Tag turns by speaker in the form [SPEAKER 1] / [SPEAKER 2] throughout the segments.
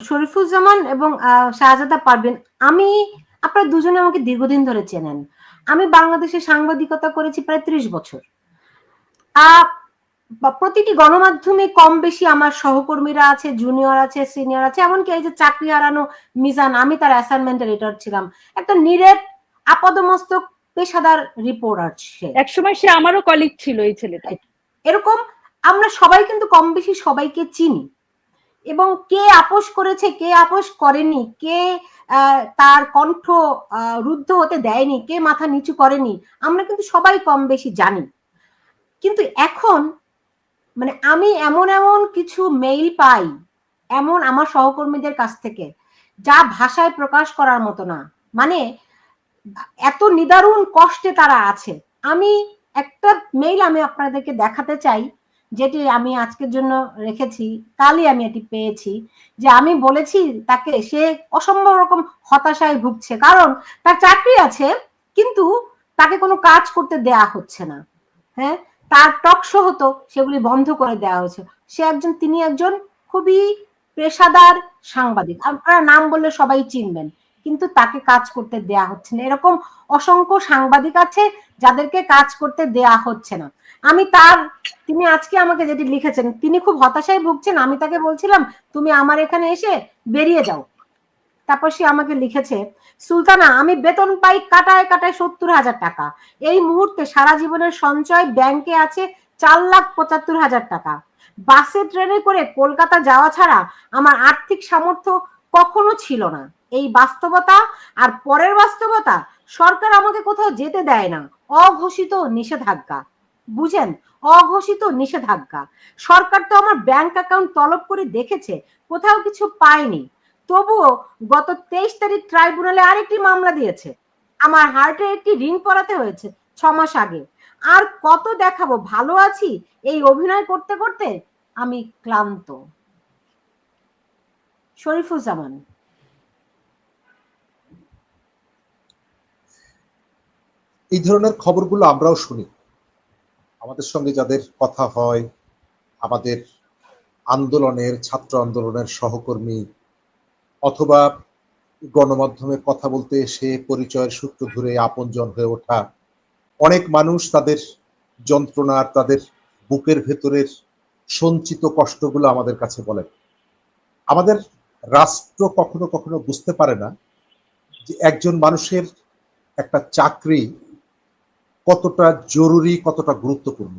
[SPEAKER 1] শরীফুজ্জামান এবং শাহজাদা পারবেন আমি আপনারা দুজনে আমাকে দীর্ঘদিন ধরে চেনেন। আমি বাংলাদেশে সাংবাদিকতা করেছি প্রায় ত্রিশ বছর। প্রতিটি গণমাধ্যমে কম বেশি আমার সহকর্মীরা আছে জুনিয়র আছে সিনিয়র আছে এমনকি এই যে চাকরি হারানো মিজান আমি তার অ্যাসাইনমেন্ট এডিটর ছিলাম। একটা নিরেট আপাদমস্তক পেশাদার রিপোর্টার সে।
[SPEAKER 2] একসময় সে আমারও কলিগ ছিল এই ছেলেটা
[SPEAKER 1] এরকম আমরা সবাই কিন্তু কম বেশি সবাইকে চিনি। এবং কে আপোষ করেছে, কে আপোষ করেনি, কে তার কণ্ঠ রুদ্ধ হতে দেয়নি, কে মাথা নিচু করেনি, আমরা কিন্তু সবাই কম বেশি জানি। কিন্তু এখন মানে আমি এমন এমন কিছু মেইল পাই, এমন আমার সহকর্মীদের কাছ থেকে, যা ভাষায় প্রকাশ করার মতো না। মানে এত নিদারুণ কষ্টে তারা আছে। আমি একটা মেইল আমি আপনাদেরকে দেখাতে চাই যেটি আমি আজকের জন্য রেখেছি কালই আমি এটি পেয়েছি। যে আমি বলেছি তাকে, সে অসম্ভব রকম হতাশায় ভুগছে। কারণ তার চাকরি আছে, কিন্তু তাকে কোনো কাজ করতে দেয়া হচ্ছে না। হ্যাঁ? তার টক শো হতো, সেগুলি বন্ধ করে দেওয়া হয়েছে। সে একজন, তিনি একজন খুবই পেশাদার সাংবাদিক। আপনারা নাম বললে সবাই চিনবেন, কিন্তু তাকে কাজ করতে দেয়া হচ্ছে না। এরকম অসংখ্য সাংবাদিক আছে যাদেরকে কাজ করতে দেয়া হচ্ছে না। আমি তার, তিনি আজকে আমাকে যেটি লিখেছেন, তিনি খুব হতাশায় ভুগছেন, আমি তাকে বলছিলাম, তুমি আমার এখানে এসে বেরিয়ে যাও। তারপর সে আমাকে লিখেছে, সুলতানা, আমি বেতন পাই কাটায় কাটায় সত্তর হাজার টাকা। এই মুহূর্তে সারা জীবনের সঞ্চয় ব্যাংকে আছে চার লাখ পঁচাত্তর হাজার টাকা। বাসে, ট্রেনে করে কলকাতা যাওয়া ছাড়া আমার আর্থিক সামর্থ্য কখনো ছিল না। এই বাস্তবতা আর পরের বাস্তবতা সরকার আমাকে কোথাও যেতে দেয় না। অঘোষিত নিষেধাজ্ঞা। বুঝেন, অঘোষিত নিষেধাজ্ঞা। সরকার তো আমার ব্যাংক অ্যাকাউন্ট তলব করে দেখেছে, কোথাও কিছু পায়নি। তবুও গত তেইশ তারিখ ট্রাইব্যুনালে আরেকটি মামলা দিয়েছে। আমার হার্টে একটি ঋণ পড়াতে হয়েছে ছ মাস আগে। আর কত দেখাবো, ভালো আছি, এই অভিনয় করতে করতে আমি ক্লান্ত। শরীফুজ্জামান।
[SPEAKER 3] এই ধরনের খবরগুলো আমরাও শুনি। আমাদের সঙ্গে যাদের কথা হয়, আমাদের আন্দোলনের, ছাত্র আন্দোলনের সহকর্মী অথবা গণমাধ্যমে কথা বলতে এসে পরিচয়ের সূত্র ধরে আপনজন হয়ে ওঠা, অনেক মানুষ তাদের যন্ত্রণার তাদের বুকের ভেতরের সঞ্চিত কষ্টগুলো আমাদের কাছে বলেন। আমাদের রাষ্ট্র কখনো কখনো বুঝতে পারে না যে একজন মানুষের একটা চাকরি কতটা জরুরি, কতটা গুরুত্বপূর্ণ?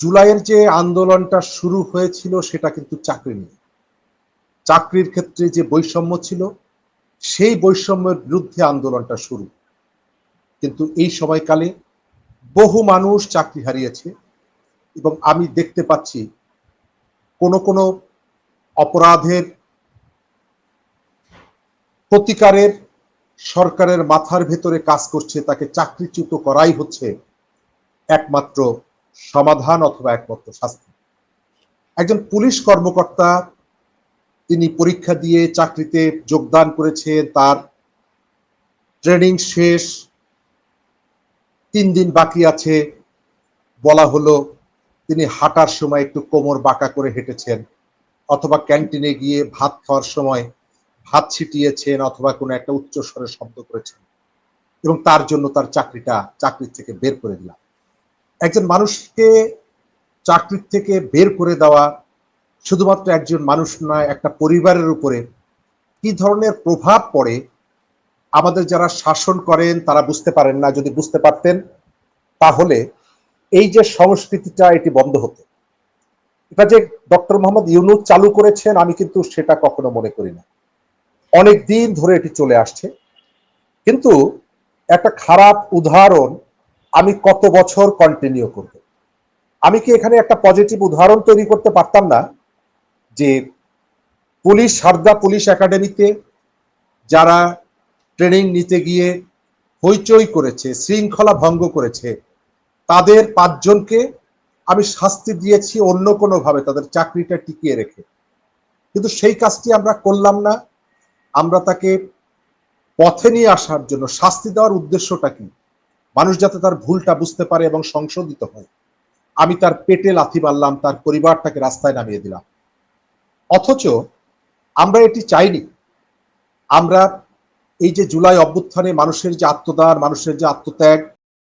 [SPEAKER 3] জুলাইয়ের যে আন্দোলনটা শুরু হয়েছিল, সেটা কিন্তু চাকরি নিয়ে। চাকরির ক্ষেত্রে যে বৈষম্য ছিল, সেই বৈষম্যের বিরুদ্ধে আন্দোলনটা শুরু। কিন্তু এই সময়কালে বহু মানুষ চাকরি হারিয়েছে এবং আমি দেখতে পাচ্ছি কোনো কোনো অপরাধের প্রতিকারের সরকারের মাথার ভেতরে কাজ করছে, তাকে চাকরিচ্যুত করাই হচ্ছে একমাত্র সমাধান অথবা একমাত্র শাস্তি। একজন পুলিশ কর্মকর্তা, তিনি পরীক্ষা দিয়ে চাকরিতে যোগদান করেছেন, তার ট্রেনিং শেষ, তিন দিন বাকি আছে, বলা হলো তিনি হাঁটার সময় একটু কোমর বাঁকা করে হেঁটেছেন, অথবা ক্যান্টিনে গিয়ে ভাত খাওয়ার সময় ভাত ছিটিয়েছেন অথবা কোনো একটা উচ্চ স্বরে শব্দ করেছেন। এবং তার জন্য তার চাকরিটা চাকরির থেকে বের করে দিলাম। একজন মানুষকে চাকরির থেকে বের করে দেওয়া শুধুমাত্র একজন মানুষ নয়, একটা পরিবারের উপরে কি ধরনের প্রভাব পড়ে, আমাদের যারা শাসন করেন তারা বুঝতে পারেন না। যদি বুঝতে পারতেন, তাহলে এই যে সংস্কৃতিটা, এটি বন্ধ হতো। এটা যে ডক্টর মোহাম্মদ ইউনুস চালু করেছেন, আমি কিন্তু সেটা কখনো মনে করি না। অনেক দিন ধরে এটি চলে আসছে। কিন্তু একটা খারাপ উদাহরণ আমি কত বছর কন্টিনিউ করব। আমি কি এখানে একটা পজিটিভ উদাহরণ তৈরি করতে পারতাম না? যে পুলিশ, সারদা পুলিশ একাডেমিতে যারা ট্রেনিং নিতে গিয়ে হইচই করেছে, শৃঙ্খলা ভঙ্গ করেছে, তাদের পাঁচজনকে আমি শাস্তি দিয়েছি অন্য কোনোভাবে, তাদের চাকরিটা টিকিয়ে রেখে। কিন্তু সেই কাজটি আমরা করলাম না। আমরা তাকে পথে নিয়ে আসার জন্য শাস্তি দেওয়ার উদ্দেশ্যটা কি? মানুষ যাতে তার ভুলটা বুঝতে পারে এবং সংশোধিত হয়। আমি তার পেটে লাথি মারলাম, তার পরিবারটাকে রাস্তায় নামিয়ে দিলাম। অথচ আমরা এটি চাইনি। আমরা এই যে জুলাই অভ্যুত্থানে মানুষের যে আত্মদান, মানুষের যে আত্মত্যাগ